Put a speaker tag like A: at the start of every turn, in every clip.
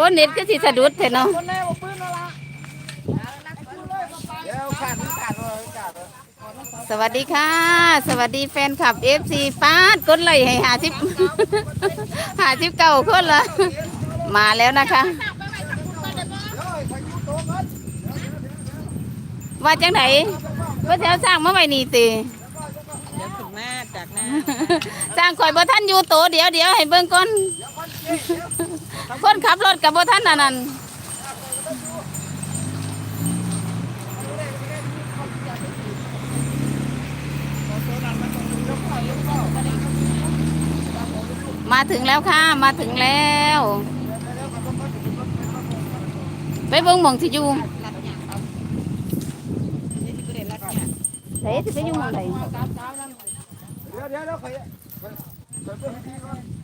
A: อ้เน็ตก็สิสะดุดเถอะเนาะ
B: คนแน่บอกปืนแล้วล่ะเดี๋ยวขาดขาดเลยขาดเลย
A: สวัสดีค่ะ สวัสดีแฟนคลับ FC ป้าดกดไลค์ให้หาทิปหาทิปเก่าคนละมาแล้วนะคะ ว่าจังไหนว่าแถวสร้างมาไว้นี่ติ
C: เดี๋ยวถึงมาจากหน้า
A: สร้างข่อยบ่ท่านอยู่โตเดี๋ยวเดี๋ยวให้เบิ่งก่อน คนขับรถกับบ่ท่านอันนั้นมาถึงแล้วค่ะ มาถึงแล้ว ไปเบิ่งหมองที่อยู่
C: รัดเนี่ยเขานี่ที่
A: ไปอยู่หมองไหน
B: เดี๋ยวเดี๋ยวเดี๋ยวใครใครเปิดที่ก่อน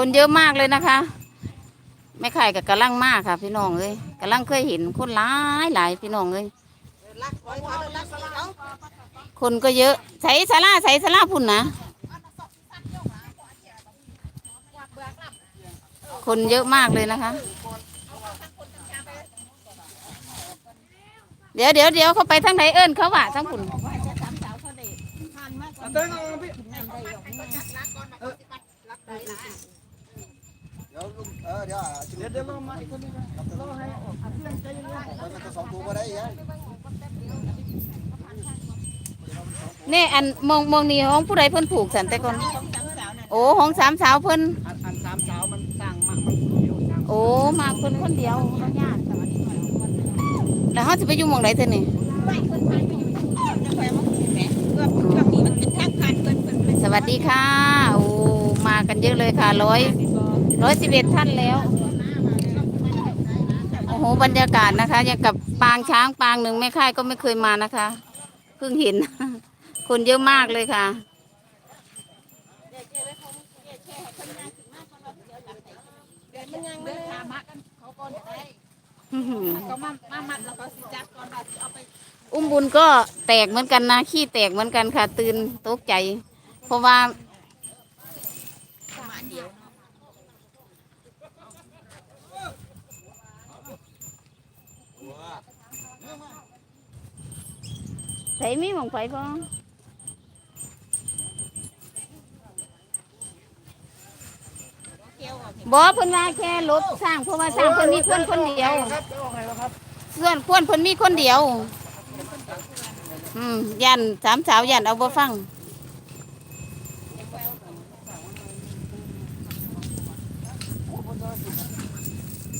A: คนเยอะมากเลยนะคะแม่ไข่กับกระลังมากค่ะ พี่น้องเอ้ยกระลังเคยเห็นคนหลายหลายพี่น้องเอ้ยคนก็เยอะใส่สาราใส่สาราพุ่นนะคนเยอะมากเลยนะคะ เดี๋ยวเดี๋ยวเดี๋ยวเขาไปทางไหนเอิ้นเขาว่าทางพุ่น
B: อันเดิน เดี๋ยวเดี๋ยวเดี๋ยวเดี๋ยวลงมาคนนี้ครับรอให้ออกเพื่อนใจเย็นๆมันจะสองตัวก็ได้ยัง
A: นี่อันมองมองนี่ห้องผู้ใดเพิ่นผูกสันแต่ก่อน
C: สองสามสาวน่ะ
A: โอ้ห้องสามสาวเพิ่น
B: อันสามสาวมันต่างมากมันเดียว
A: โอ้มาคนคนเดียวแล้วญาติแล้วเขาจะไปอยู่หมองไหนเธอนี่
C: ไม่เพิ่นพาไปอยู่ที่ก่อนจะไปมั้งแหมเพื่อเพื่อนี้
A: สวัสดีค่ะโอ้มากันเยอะเลยค่ะร้อย ร้อยสิบเอ็ดท่านแล้ว โอ้โห บรรยากาศนะคะอย่างกับปางช้างปางหนึ่งแม่ค่ายก็ไม่เคยมานะคะ เพิ่งเห็น คนเยอะมากเลยค่ะ
C: อุ้ม
A: บุญก็แตกเหมือนกันนะ ขี้แตกเหมือนกันค่ะ ตื่นตกใจ เพราะว่า
C: ประมาณเดียว
A: ใส่มีมองไฟพอ
C: เกี่ยวเอา
A: บอเพิ่นว่าแค่ลบสร้างเพราะว่าสร้างเพิ่นมีคนคนเดียว
B: ครับเดี๋ยวเอาไงวครับ
A: ส่วนควรเพิ่นมีคนเดียว อืมยันสามสาวยันเอาบ่ฟัง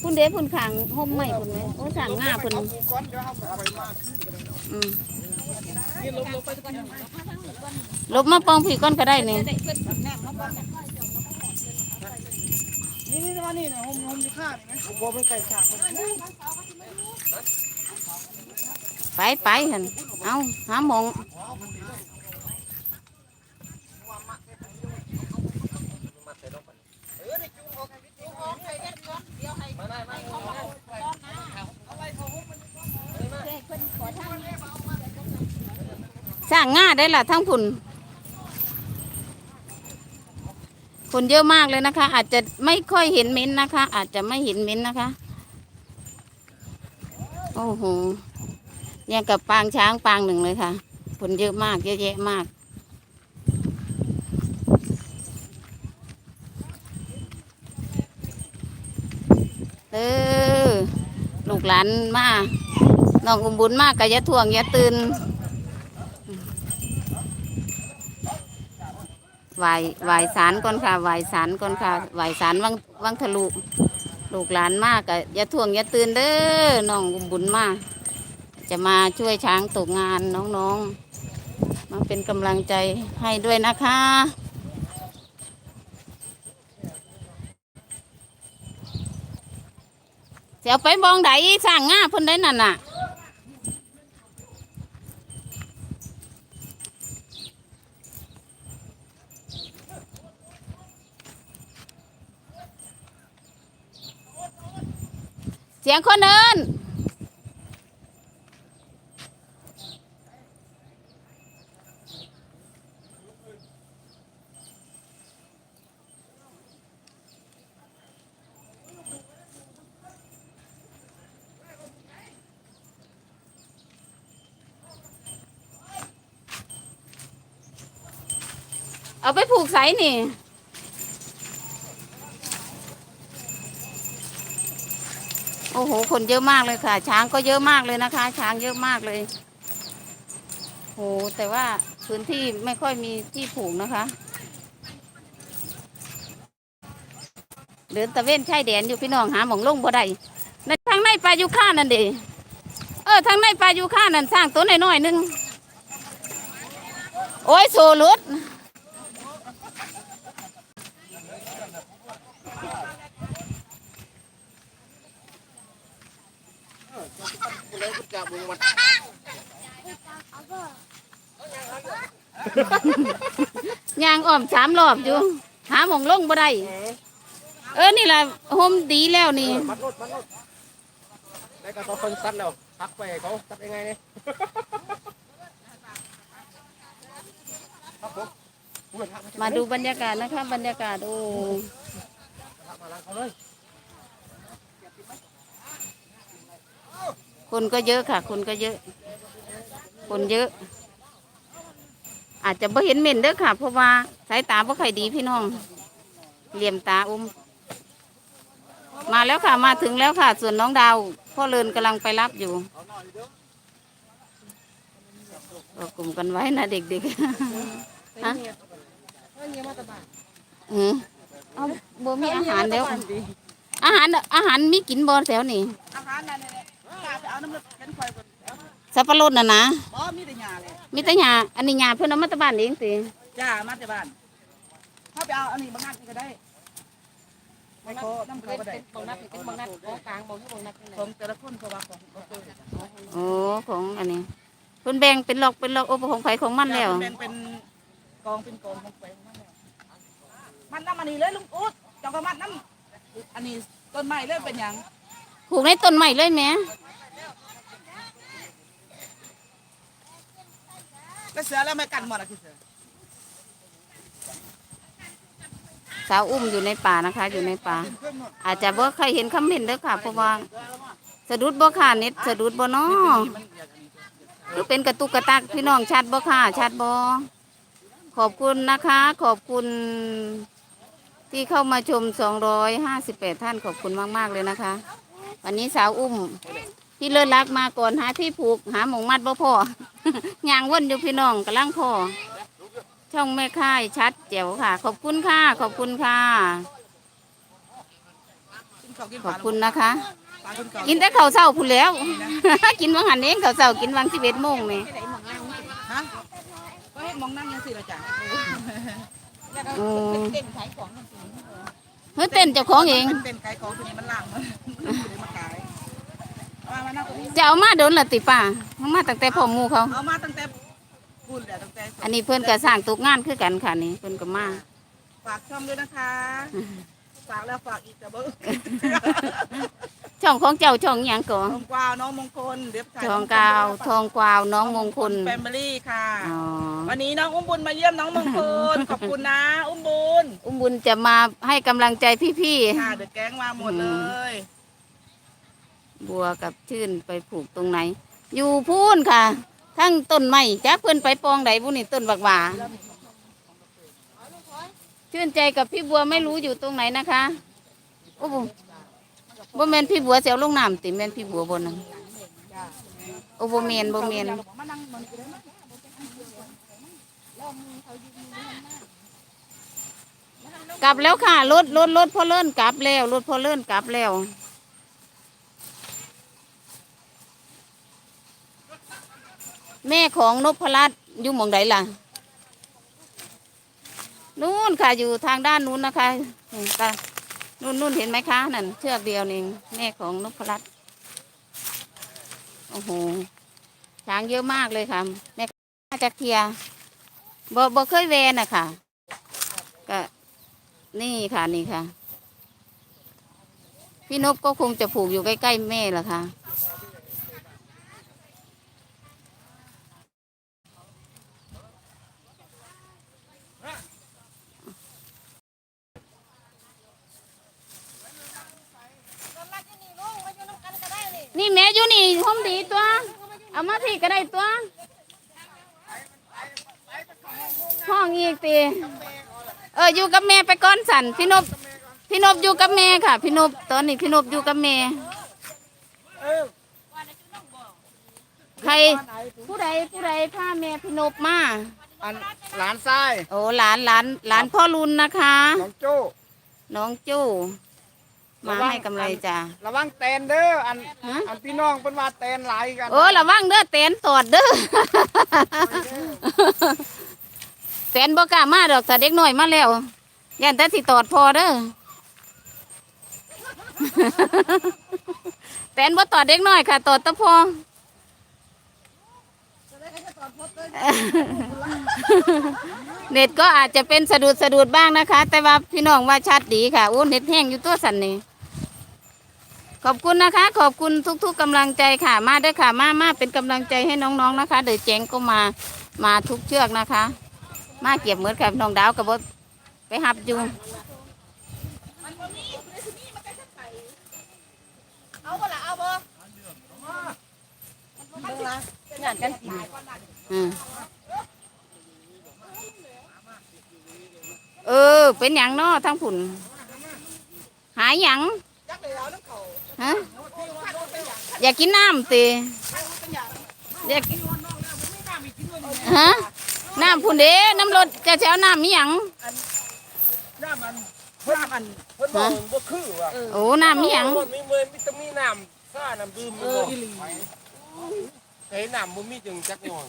A: คุณเด้คุณขังห่มใหม่คุณไหมโอ้สั่งง่าคุณ
B: เอากูก้อนเดี๋ยวเอาไปมาขึ้นกันนะ
A: อืม
B: ล
A: บมาปองผีก้อนก็ได้นี่
C: จะได้เพิ่นถึงแนมเขาก่อนน่ะ
B: นี่นี่มานี่นะผมผมจะฆ่าไหมผมบอกเป็นไก่ฉากผม
A: ไปไปเห็นเอาหาหมอง สร้างง่าได้ละทั้งผุนคนเยอะมากเลยนะคะ อาจจะไม่ค่อยเห็นเม้นนะคะ อาจจะไม่เห็นเม้นนะคะ โอ้โหยังกับปางช้างปางหนึ่งเลยค่ะ คนเยอะมากเยอะแยะมาก เออ ลูกหลานมาน้องอุมบุญมากก็อย่าท่วงย่าตื่น ไหวไหวสารก่อนค่ะไหวสารก่อนค่ะไหวสารวังวังทะลุลูกหลานมากก็อย่าท่วงอย่าตื่นเด้อน้องบุญมาก จะมาช่วยช้างตกงานน้องๆมาเป็นกำลังใจให้ด้วยนะคะเสียวไปบองไดสร้างง่าเพิ่นได้นั่นน่ะ สียงคนเดินเอาไปผูกสายนี่ อ้โห คนเยอะมากเลยค่ะ ช้างก็เยอะมากเลยนะคะ ช้างเยอะมากเลยโหแต่ว่าพื้นที่ไม่ค่อยมีที่ผูกนะคะ เดินตะเวนชายแดนอยู่พี่น้องหาหมองลงบ่ได้ในทางในปลายูค่านั่นเด้เออทางในปลายูค่านั่นสร้างตัวน้อยๆนึง โอ้ยโซลุด
B: เลยกุ จับมึงมัน
A: ยางอ้อมสามรอบอยู่ หาหมองลงบ่ได้เออนี่แหละโฮมดีแล้วนี่
B: มัดรถมัดรถแล้วก็ต้องคนซัดแล้วพักไปเขาซัดยังไงเนี่ยครับผมอุ้ยทัก
A: มาดูบรรยากาศนะคะบรรยากาศโอ้
B: ทักมาแล้วเขาเลย
A: คนก็เยอะค่ะ คนก็เยอะ คนเยอะ อาจจะไม่เห็นเหม็นเด้อค่ะ เพราะว่าสายตาบ่ค่อยดีพี่น้องเหลี่ยมตาอุ้ม มาแล้วค่ะมาถึงแล้วค่ะ ส่วนน้องดาว พ่อเลินกำลังไปรับอยู่ก็กลุ่มกันไว้นะเด็กๆฮะอืมเอาบ่มีอาหารแล้ว อาหารอาหารมีกินบ่แถวนี้
C: อาหารนั่นแหละ กาไปเอาน้ำเลือดเป็นไฟบน
A: สับปะรดน่ะนะ
C: บ่มีแต่หญ้าเลย
A: มีแต่หญ้าอันนี้หญ้าเพิ่นเอามาแตะบ้านเองสิ
C: จ้ามาแต่บ้านเขาไปเอาอันนี้บางนัดนี่ก็ได้ไม่ขอน้ำเขาก็ได้
D: บางนัดเป็นบางนัดของกลางบางที่บางนัดเป็นไหน
C: ของแต่ละคนเขาว่าของเขาเจอ
A: โอ้ของอันนี้เพิ่นแบ่งเป็นหลอกเป็นหลอกโอ้ของไผของมันแล้ว
C: แบ่งเป็นกองเป็นกองของแขวงนั่นแหละมันน้ำอันนี้เลยลุงอุ๊ดจังก็มัดน้ำอันนี้ต้นไม้เลยเป็นหยัง
A: ผูกในต้นไม้เลยแหม่
C: ก็เสือแล้วไม่กันหมดอะคือเสือ
A: สาวอุ้มอยู่ในป่านะคะ อยู่ในป่า อาจจะบ่ใครเห็นคำเห็นเด้อค่ะ เพราะว่าสะดุดบ่ค่ะเน็ตสะดุดบ่เนาะคือเป็นกระตุกกระตักพี่น้องชัดบ่ค่ะชัดบ่ขอบคุณนะคะ ขอบคุณที่เข้ามาชม 258 ท่านขอบคุณมาก ๆ เลยนะคะ วันนี้สาวอุ้มที่เลิศรักมาก่อนหาที่ผูกหาหมองมัดบ่พอย่างว่นอยู่พี่น้องกำลังพอช่องแม่ค่ายชัดแจ๋วค่ะ ขอบคุณค่ะ ขอบคุณค่ะ
C: กินข้าวกิน
A: ข
C: ป
A: อ
C: ลา
A: บคุณนะคะ
C: ปลากินข้าว
A: กินแต่ข้าวเช้าพูนแหล้ว กินวังหันเองข้าวเช้ากินวังสิบเอ็ดโมงนี่
C: ฮะก็ให้มองนั่งยังสิเราจ้ะ
A: อืม
C: เต้นขายของกันสิ
A: เฮ้ยเต้นเจ้าของเอง
C: มันเป็นขายของตัวนี้มันล่างมันมาขายเอามานั่งตรงนี้
A: จะเอามาโดนละติป่าเอามาตั้งแต่พ่อหมูเขา
C: เอามาตั้งแต่พูดแหละตั้งแต่
A: อันนี้เพื่อนก็สร้างตุกงานคือกันค่ะนี่เพื่อนก็มา
C: ฝากช่องด้วยนะคะ ฝากแล้วฝากอีกจะเบิ้ง
A: ช่องของเจ้าช่องหยังก่อ
C: ทองกวาวน้องมงคลเดี๋ยวถ่าย
A: ทองกาวทองกวาวน้องมงคล
C: แฟมิลี่ค่ะ
A: อ๋อ
C: วันนี้น้องอุ้มบุญมาเยี่ยมน้องมงคล ขอบคุณนะ อุ้มบุญ
A: อุ้มบุญจะมาให้กำลังใจพี่
C: ค่ะเดอะแก๊งมาหมดเลย
A: ๆ บัวกับชื่นไปผูกตรงไหน อยู่พูนค่ะ ทั้งต้นไม้จ้าเพื่อนไปปองใดบุนี่ต้นบักหว่าชื่นใจกับพี่บัวไม่รู้อยู่ตรงไหนนะคะโอ้โห บ่แมนพี่บัวเสียวลงน้ำติแมนพี่บัวบนนั้นโอ้บ่แมนบ่แมน
C: มานั่งมันก
A: ลับแล้วค่ะรถรถรถพอเลื่อนกลับแล้วรถพอเลื่อนกลับแล้วแม่ของนพรัตน์อยู่หมองใดล่ะนู่นค่ะอยู่ทางด้านนู้นนะคะนี่ค่ะ นุ่นนุ่นเห็นไหมคะนั่นเชือกเดียวนึงแม่ของนพรัตน์โอ้โหช้างเยอะมากเลยค่ะแม่มาจากเทียบ่บ่เคยเวนอะค่ะก็นี่ค่ะนี่ค่ะ พี่นพก็คงจะผูกอยู่ใกล้ๆแม่แหละค่ะ นี่แม่ อยู่นี่ห้องดีตัว เอามาพี่ก็ได้ตัว ห้องอีกตีเอออยู่กับแม่ไปก้อนสันพี่นบพี่นบอยู่กับแม่ค่ะ พี่นบตอนนี้พี่นบอยู่กับแม่ใครผู้ใดผู้ใดพาแม่พี่นบมา
B: อันหลานทราย
A: โอ้หลานหลานหลานพ่อรุนนะคะ
B: น้องโจ้
A: น้องจู้ มาให้กำไรจ้า
B: ระวังแตนเด้ออัน
A: ฮะ
B: อันพี่น้องเป็นว่าแตนหลายกัน
A: โอ้ระวังเด้อแตนตอดเด้อแตนบ่กล้ามาดอกแต่เด็กน้อยมาแล้วยันแต่สิตอดพอเด้อแตนบ่ตอดเด็กน้อยค่ะตอดแตะพอเน็ตก็อาจจะเป็นสะดุดสะดุดบ้างนะคะ แต่ว่าพี่น้องว่าชัดดีค่ะโอ้เน็ตแห้งอยู่ตัวสันนี่ ขอบคุณนะคะ ขอบคุณทุก ๆกำลังใจค่ะ มาเด้วยค่ะ มามาเป็นกำลังใจให้น้องๆนะคะ เดี๋ยวเจ๋งก็มามาทุกเชือกนะคะ มาเก็บเหมือนกับน้องดาวกับบดไปหับอยู่
C: มันบ่มีในที่นี้มันก็จะใส่เอาบ่ล่ะเอาบ่
D: งานกันกิน
A: อืมเออ เป็นอย่างนอทั้งผุนหายหยัง
C: จักเลยเอาน้ำเขา
A: ฮะอยากกินน้ำตีอยากฮะน้ำผุนเด้น้ำรถจะจะเอาน้ำมีหยัง
C: น้ำมันเพิ่นมัน
B: เพิ่นบอกว่าคือว่ะ
A: โอ้น้ำมีหยัง
B: คนมีเมือมีแตมีน้ำซ่าน้ำดื่ม
C: เอ
B: มัน
C: อ
B: บอก
C: อีหลี
B: เฮ้ยน้ำบ่มีจึงจักหน่อย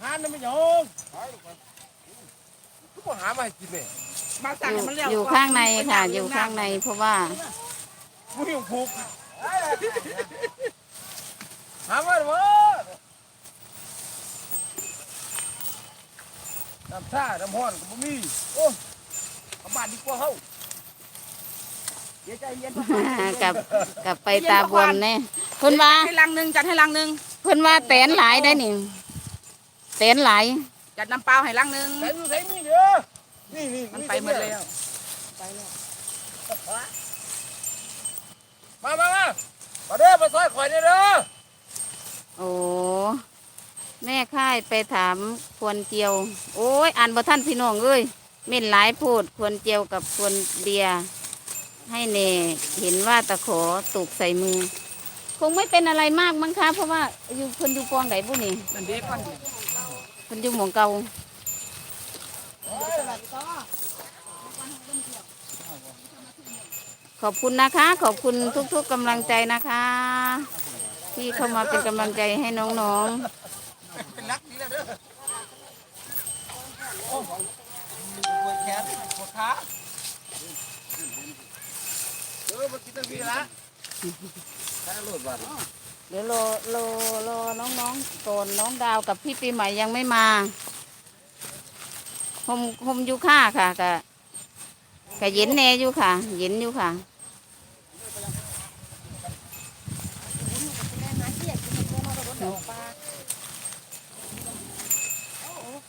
B: หาน้ำไม่ยอมทุกคนหามาให้กินเนี่ย
C: มา
A: อ
C: สั่ง
A: ยู่
C: ให้มันเร็ว
A: อยู่ข้างในค่ะ อยู่ข้างในเพราะว่า
B: ผู้หิวผูกหามาเถอะน้ำซ่าน้ำห้อนก็บ่มีโอ้เอาบ้านดีกว่าเฮา
C: เดี๋ยวใจเย็น
A: กับกับไปตาบวมแน่เพิ่นว่า
C: ให้ลังหนึงจัดให้ลังหนึง
A: เพิ่นว่าแตนหลายได้นี่แตนหลาย
C: จัดน้ำเปล่าให้ลังหนึง
B: ใส่อยู่ใส่มีเด้อนี่นี่
C: มันไปหมดแล้ว
B: มามามามาเด้อมาซอยข่อยเด้อเด้อ
A: โอ้แม่ค่ายไปถามควรเจียว โอ้ยอ่านบ่ท่านพี่น้องเอ้ยเม่นหลายโพูดควรเจียวกับควรเดีย ให้เน่เห็นว่าตะขอตกใส่มือ คงไม่เป็นอะไรมากมั้งคะเพราะว่าอยู่คนอยู่ปองไหนบุนี่
C: มันเด็กก่อน
A: คนอยู่หมองเก่า ขอบคุณนะคะ ขอบคุณทุกๆกำลังใจนะคะ ที่เข้ามาเป็นกำลังใจให้น้องๆ
B: เป็นรักดีแล้วเด้อโอ้ปวดแขนปวดขาเออมากินตั้งทีละแค่โหลดบัตร
A: เดี๋ยวรอรอรอน้องๆก่อนน้องดาวกับพี่ปีใหม่ยังไม่มาหมหมอยู่ค่าค่ะกะกะเย็นแน่อยู่ค่ะ เย็นอยู่ค่ะ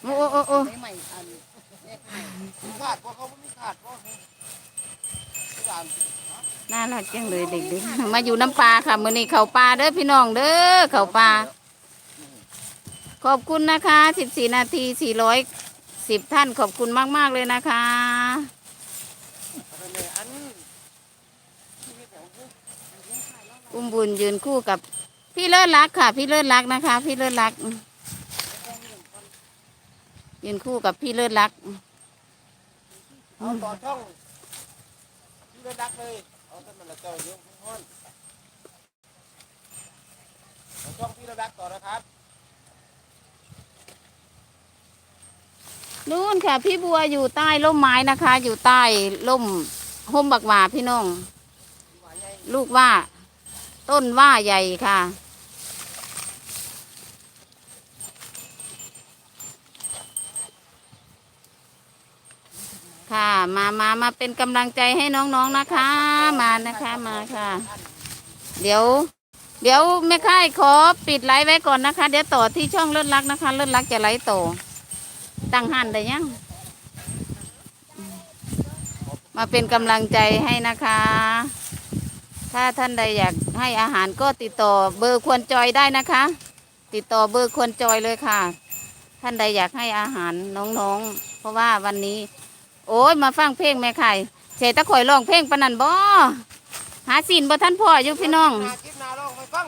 A: โอ้โอ้โอ้โอ้
B: ขาดเพราะเขาไม่มีขาดเพราะ
A: น่ารักจังเลยเด็กๆมาอยู่น้ำปลาค่ะมื้อนี้เขาปลาเด้อพี่น้องเด้อเขาปลาขอบคุณนะคะ 14 นาที 410 ท่านขอบคุณมาก ๆ เลยนะคะ
B: อุ้
A: มบุญยืนคู่กับพี่เลิศรักค่ะ พี่เลิศรักนะคะ พี่เลิศรัก ยืนคู่กับพี่เลิศรัก
B: เอาต่อช่องที่ระดักเลยเอาแต่มันละเจ้าเยอะทุกคนต่อช่องพี่ระดักต่อนะครับ
A: นู่นค่ะ พี่บัวอยู่ใต้ร่มไม้นะคะ อยู่ใต้ร่มห่มบักหว่าพี่น้อง ลูกว่า ต้นว่าใหญ่ค่ะ มามามาเป็นกำลังใจให้น้องๆนะคะ มานะคะมาค่ะ เดี๋ยว เดี๋ยวแม่ค่ายขอปิดไลฟ์ไว้ก่อนนะคะ เดี๋ยวต่อที่ช่องเลิศรักนะคะเลิศรักจะไลฟ์ต่อตั้งหันได้ยังมาเป็นกำลังใจให้นะคะ ถ้าท่านใดอยากให้อาหารก็ติดต่อเบอร์ควรจอยได้นะคะ ติดต่อเบอร์ควรจอยเลยค่ะ ท่านใดอยากให้อาหารน้องๆ เพราะว่าวันนี้ โอ้ยมาฟังเพลงแม่ไข่เฉตะข่อยร้องเพลงปานนันบ่หาสินบ่ท่านพ่ออยู่พี่น้อง
B: นาคลิปนาลองไปฟัง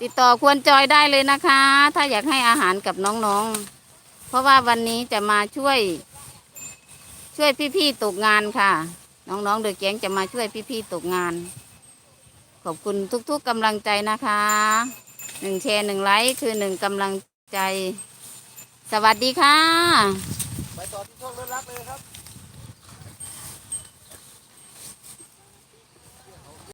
A: ติดต่อควรจอยได้เลยนะคะ ถ้าอยากให้อาหารกับน้องๆ เพราะว่าวันนี้จะมาช่วย ช่วยพี่ๆตกงานค่ะ น้องๆเดอะแก๊งจะมาช่วยพี่ๆตกงาน ขอบคุณทุกๆกำลังใจนะคะหนึ่งแชร์หนึ่งไลค์คือหนึ่งกำลังใจ สวัสดีค่ะ
B: ไป ต่อที่ช่องเลิศรักเลยครับ